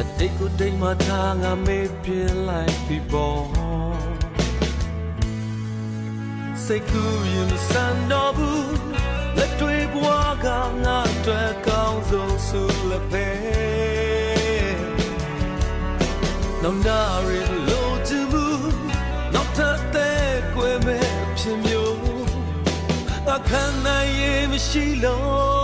အတိတ်ကိုတိတ်မှထားငါမေးပြလိုက်ပြီပေါ့စိတ်ကူးရင်မစံတော့ဘူးလက်တွေဘွားကငါအတွက်ကောင်းဆုံးဆုလက်ပဲနောက်နာရီလို့ချင်ဘူးနောက်ထပ်တဲ့ကွယ်မဲ့ဖြစ်မျိုးအခမ်းနိုင်ရင်မရှိလို့